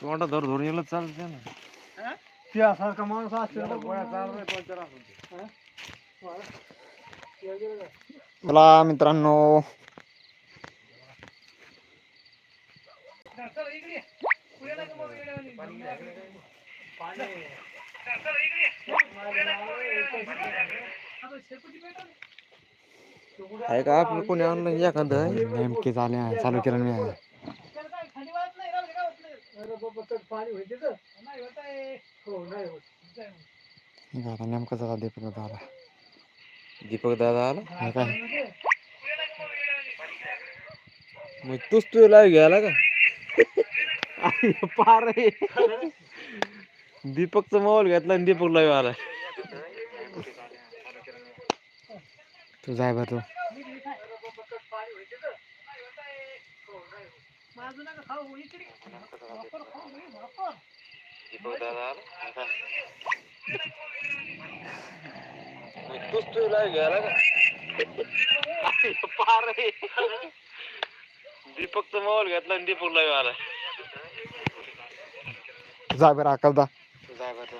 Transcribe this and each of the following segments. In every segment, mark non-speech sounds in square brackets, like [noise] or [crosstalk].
तोंडा धर धरून येलं चालते ना. त्यासारखा माणूस असतो बोला मित्रांनो. आहे का? आपलं कोणी आणलं? एखादं? नेमके झाले चालू केलं मी पाणी होते तर नाही होत आहे हो नाही होत हे आता नेमकं झाला दीपक झाला दीपक दादा आला? हे काय मग तूच तू लाईव्ह घ्यायला का? आई, पार. आहे. दीपकचा मोबाईल घेतला आणि दीपक लाईव्ह आला. तू जाय बरं तू माझं नका खाऊ इकडे वापर खाऊ बाई, वापर दीपक दादा आला मग तूच तू घ्यायला का पार दीपकचा मोबाईल घेतला आणि दीपक लाईव्ह आला जा बरं अकलदा जाय बरं तू.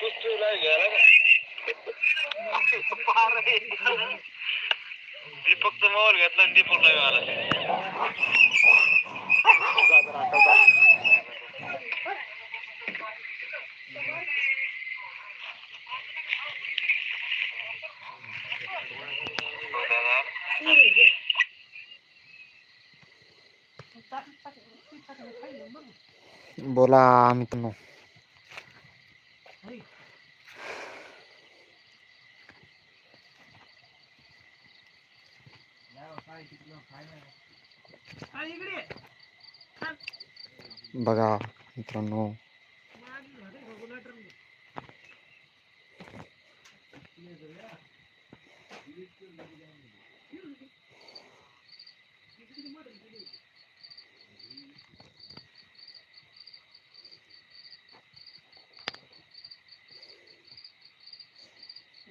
तूच घ्यायला का दीपकचा मोबाईल घेतला आणि दीपक नाही आला बोला मित्रांनो हा, इकडे ये. बघा मित्रांनो.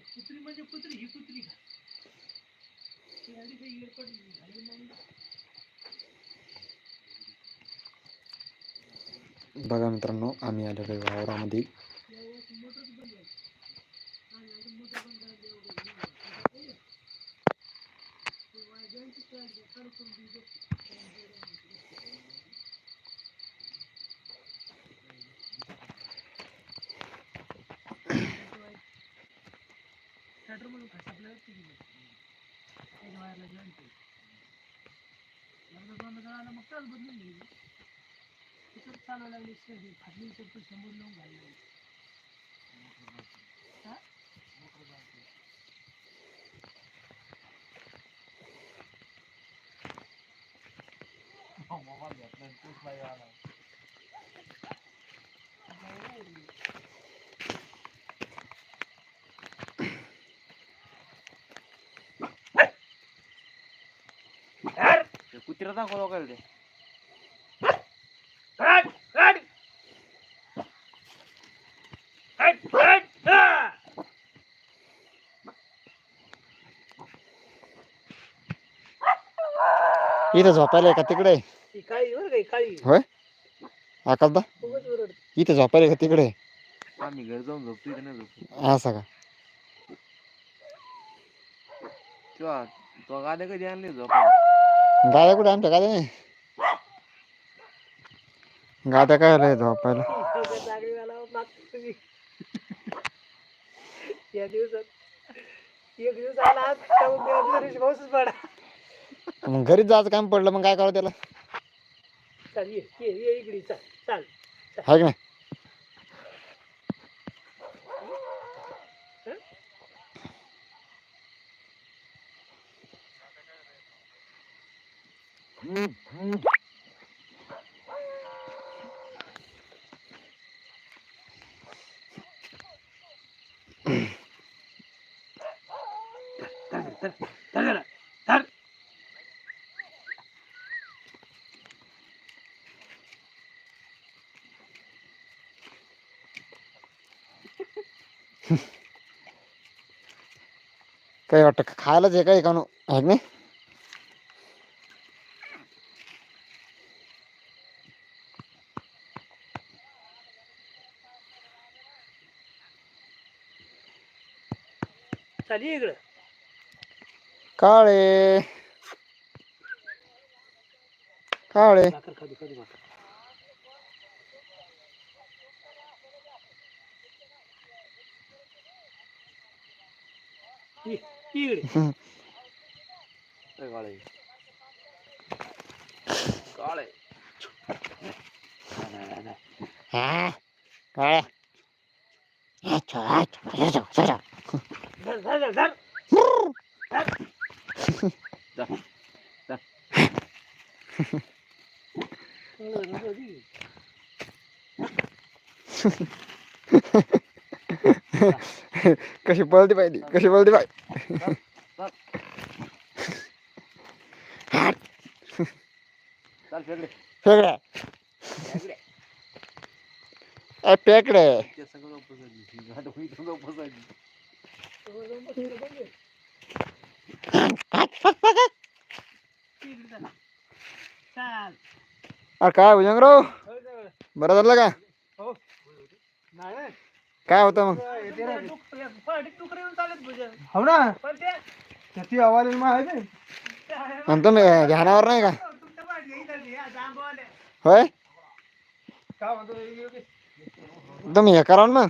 कुत्री म्हणजे कुत्री ही कुत्री का ती आधी काही एअरपोर्ट झाली नाही बघा मित्रांनो आम्ही आलेलो आहे वावरामध्ये. यावेळेस मोटरच बंद नाही. एकदा दोनदा मग तास बदलून घ्यायची. तिथं चालवायला लागली शेवटी फाटली चप्पल समोर लावून घालायला हा? कुत्रा हट! हट! हट! हा! इथं झोपायला आहे का तिकडे ही काळी बरं का काळी होय आकाश दा खूपच. इथं झोपायला आहे का तिकडे आम्ही घरी जाऊन झोपतो इथे नाही झोपतो असं का तेव्हा तो गाड्या कधी आणली झोपायला गाड्या कुठे आमच्या गाड्या नाही गाड्या काय आल्या झोपायला. या दिवसात एक दिवस आला पाऊसच पडा. मग घरीच जायचं काम पडलं मग काय करावं त्याला? चाल ये ये ये इकडे चाल चाल आहे की नाही? [laughs] काही वाटतं खायलाच आहे का एकानं? नाही? चाली इकडं काळे काळे भाकर खाली खाली भाकर इ- इकडे ए, काळे काळे नाही, नाही, नाही. हा काळे अच्छा, अच्छा, कशी पळती पाहिजे कशी पळती पाहिजे चाल फेकडे फेकड्या फेकडे ए, पेकडे ते सगळं अरे काय भुजंगराव हो. बरं झालं का हो. काय होतं मग. हो ना पण ते- ती आवाज आहे आणि तुम्ही ध्यानावर नाही का. होय म्हणतो? तुम्ही हे करा ना मग?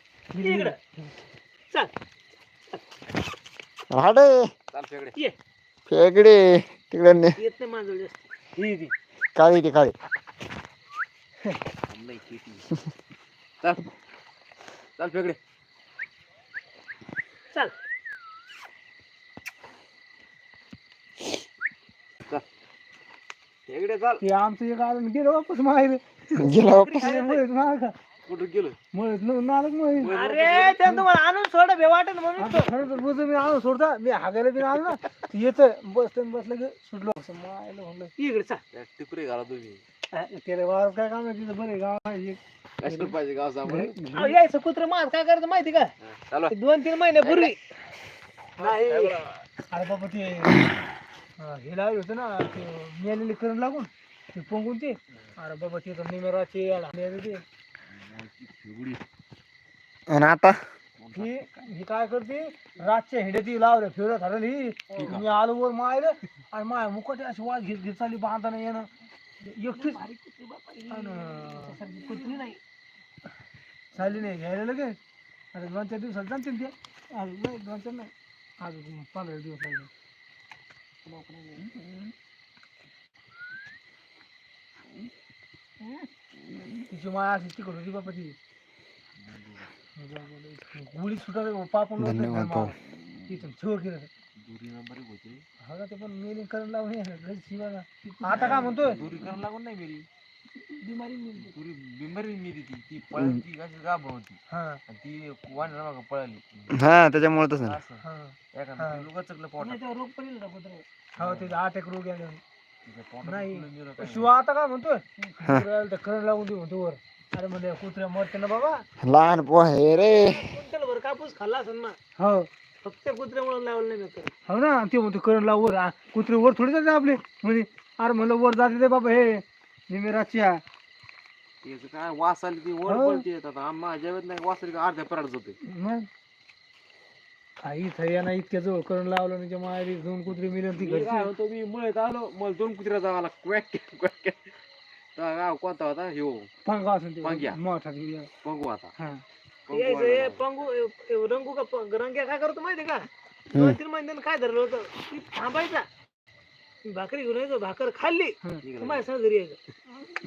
हे. इकडं. चल. ये. फेकडे तिकडे ने येत नाही मांजर जास्त. ही ती. काळी ती काळी नाही किती चाल चाल फेकडे चल. फेकडे चाल ते आमचं एक आलं गेलं वापस माहेर गेला वापस का कुठं गेलं? मळत न- नालक. अरे ते तुम्हाला आणून सोड बे वाटेल म्हणून आता खरं तर मी आणून सोडता. मी हागायला बी आलो ना येत बसतं बसलं की सुटलो. असं मायला म्हणलं. इकडे चल. टिपरे घाला तुम्ही. अ, त्याला काय काम आहे? तिथं बरे गाव आहे एक. कशाला पाहिजे गाव सांभाळ अहो, यायचं कुत्र मास काय करायचं माहिती का? चालू ते दोन तीन महिन्यापूर्वी नाही. अरे बाबा ते अं, हे लावलं होतं ना ते मेलेले करंट लागून ते पोंगून ते. अरे बाबा ते तर निमेराचे ते. आणि आता? ही ही काय करते? रातच्या हिडे ती लावलं फिरत झालं ही मी आलो वर मायला आणि माय मुकटे अशी वाज घेत घेत चालली बांधाना येणं. एकटीच कुत्री नाही चालली नाही घ्यायला लगे अरे दोन चार दिवसात जाणते ते. अरे नाही दोन चार नाही. आज पंधरा दिवस लागले तिची माया अशी तिकड होती बापा ती. गुळी पापून धन्यवाद भाऊ. तिथून छोड केलं. दुरी नंबर एक होती. हा का ते पण मेलिंग करायला लावून हे घरी शिवायला. आता काय म्हणतोय? दुरी करायला लागून नाही मेली. बिमारी मेली. दुरी मेली ती. ती पळाली ती अशी गाभ होती. हा. आणि ती वाणी मागं पळाली. हा त्याच्यामुळे तसं. असं. हा. एखादं लोक चकलं पोटात. नाही, त्यावर रोग पण येईल? हो ते आठ एक रोग पोटात नाही. शिवा आता काय म्हणतोय? कुत्र्याला तर करंट लागून देऊ म्हणतो वर. अरे म्हणजे कुत्र्या मरते ना बाबा. लहान पोह आहे रे. बरं कापूस खाल्ला असेल ना हो. फक्त कुत्र्यामुळे लावलं नाही मी. हो ना ते म्हणतो करंट लाव वर. आ, कुत्रे वर थोडी जाते आपले. म्हणजे अरे म्हणलं वर जाते ते बाबा हे निमेराच्या त्याचं काय वास आली ती वर हो. पळते आता. आम्हा जेवत नाही वास आली की अर्ध्या पराड जाते मग? आई थैया ना इतक्या जवळ करंट लावलं म्हणजे माहेरी दोन कुत्रे मिळेल ती मी घरची. काय म्हणतो मी मुळेत आलो मला दोन कुत्र्या जावा क्वॅक क्वॅक तर गाव कोणता होता? ह्यो. पंगा असेल ते पंग्या. मोठा ते. पंगू आता. हा. पंगू यायचं हे. पंगू हे- हे रंगू का प- रंग्या काय करतो माहिती का? दोन तीन महिन्यानं काय धरलं होतं? ती थांबायचा. भाकरी घेऊन यायचो भाकर खाल्ली. हं. तर माझ्या संग घरी यायचं.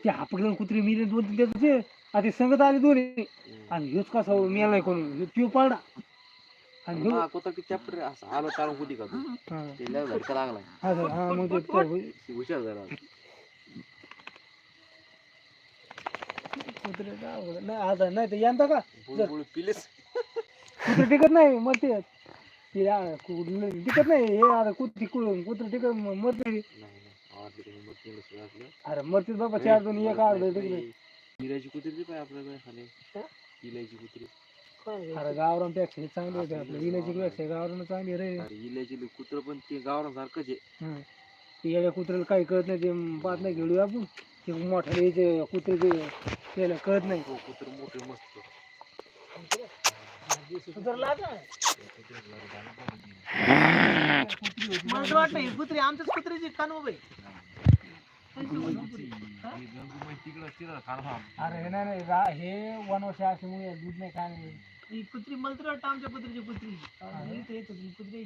ते आपल्याला कुत्री मिले दोन तीन त्याचे आता संगत आले दोन्ही. आणि ह्योच कसा मेला नाही कोणी. पिऊ पाडा आणि ह्यो हा, कोणता चॅप्टर असं आलो चालून होती का तू? हा. ते लय झटका लागला हा सर, हा मग ते ते होई- हुशार जरा. नाही आता नाही यंदा का? पिलेस. कुत्र टिकत नाही मरते. ते आ, टिकत नाही. हे आता कुत्री कुत्र टिकत म- मरते. नाही नाही. आवडली मग अरे मरते बाबा चार दोन एक अर्ध टिकले कुत्री पाय आपल्याला खाली इलायची कुत्री. अरे गावरानपेक्षा हे चांगले होते आपल्या विलाची पेक्षा गावरान चांगली रे. इलायची कुत्र पण ते गावरासारखंच आहे. हं. ते येड्या कुत्र्याला काही कळत नाही ते पाहत नाही घेऊ आपण. ते मोठ्या याचे कुत्रे ते त्याला कळत नाही. हो कुत्र मोठे मस्त. मला वाटतं ही कुत्री आमच्याच कुत्र्याची कानूब आहे अरे हे नाही नाही रा- हे वनवर्ष असल्यामुळे दूध नाही काय नाही ही कुत्री मला तर वाटतं आमच्या कुत्र्याची कुत्री इथे येत होती कुत्री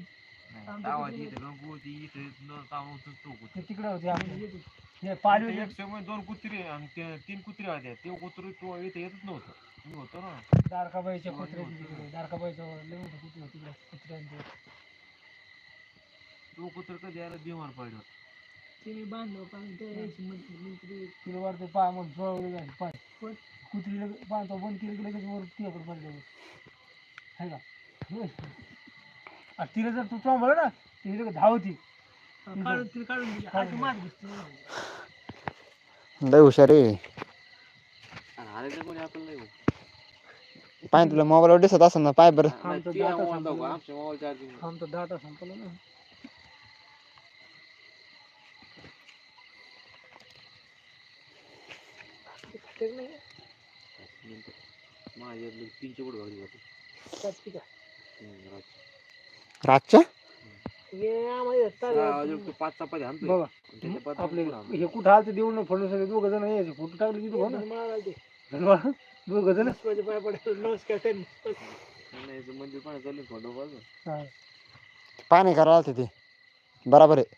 आमच्या कुत्रीला- ते तिकडे होते आपले हे पाळीव दोन कुत्री आणि ते तीन कुत्री होत्या ते कुत्री तो इथे येतच नव्हतं मी होतो ना दारकाबाईच्या कुत्रे तिकडे दारकाबाईच्या लय मोठे कुत्रे होते तिकडे कुत्र्यांचे तो कुत्र कधी यायला बिमार पडलं ते मी बांधलं पण ते यायची मंत्री मंत्री तिला वर ते पाय म्हणून चोळवले जायचे पाय कुत्री लगेच बांधतो बंद केली की लगेच वर तिकडे पडले आहे का? तिला जर तू चोंबलं ना ती लगेच धावती. काढून तिला काढून दिली. हाती मार लय हुशार आहे. पाय तुला मोबाईलवर दिसत असेल ना पाय बरं. आमचा डाटा संपला ना. नाही रातच्या? हे पाच चपाती आणतोय. बघा. आणि त्याच्या पाच आपले. हे कुठं आलं देऊन फडून सगळे दोघं जण यायचे. फोटो टाकले मला ते धन्यवाद. दोघं जण. नाही, नाही, मंदिर पाणी चालू थोडं हा. पाणी करावं लागतं ते. बराबर आहे.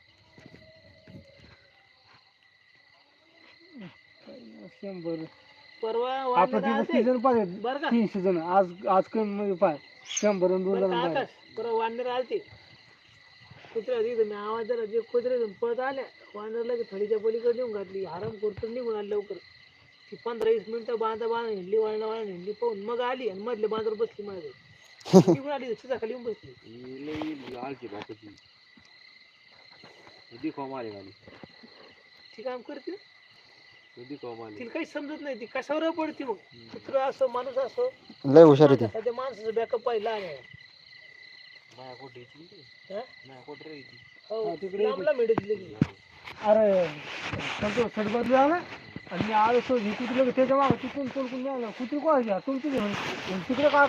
शंभर. परवा आपण वाढलेलं तिथं जण बरं का? तीनशे जण आज आज कमी मध्ये पाय. शंभर आणि दोन बरं जण का आकाश? परवा वांदर आलते. कुत्र्या तिथं मी आवाज जरा जे कुत्रे पळत आल्या. वांदरला की थडीच्या पलीकडे नेऊन घातली. आराम करतो निघून आली लवकर. ती पंधरा वीस मिनिटं बांधा बांधा हिंडली वळणा वळण हिंडली पाहून मग आली आणि मधले बांधावर बसली माझ्या [laughs] निघून आली तिच्या खाली येऊन बसली. कधी कॉम करते? तिला काही समजत नाही ती कशावर पडते मग? कुत्र असो माणूस असो. लय हुशार आहे ती. सध्या माणसाचं बॅकअप पाहिला आहे. येतील ते? हा? तिकडे लांबला मिळत दिली अरे संतोष सडबदले आला आणि मी आलो तो लगेच त्याच्या मागं तिथून पळकून मिळाला कुत्री कोणाची तुमची तिकडे काय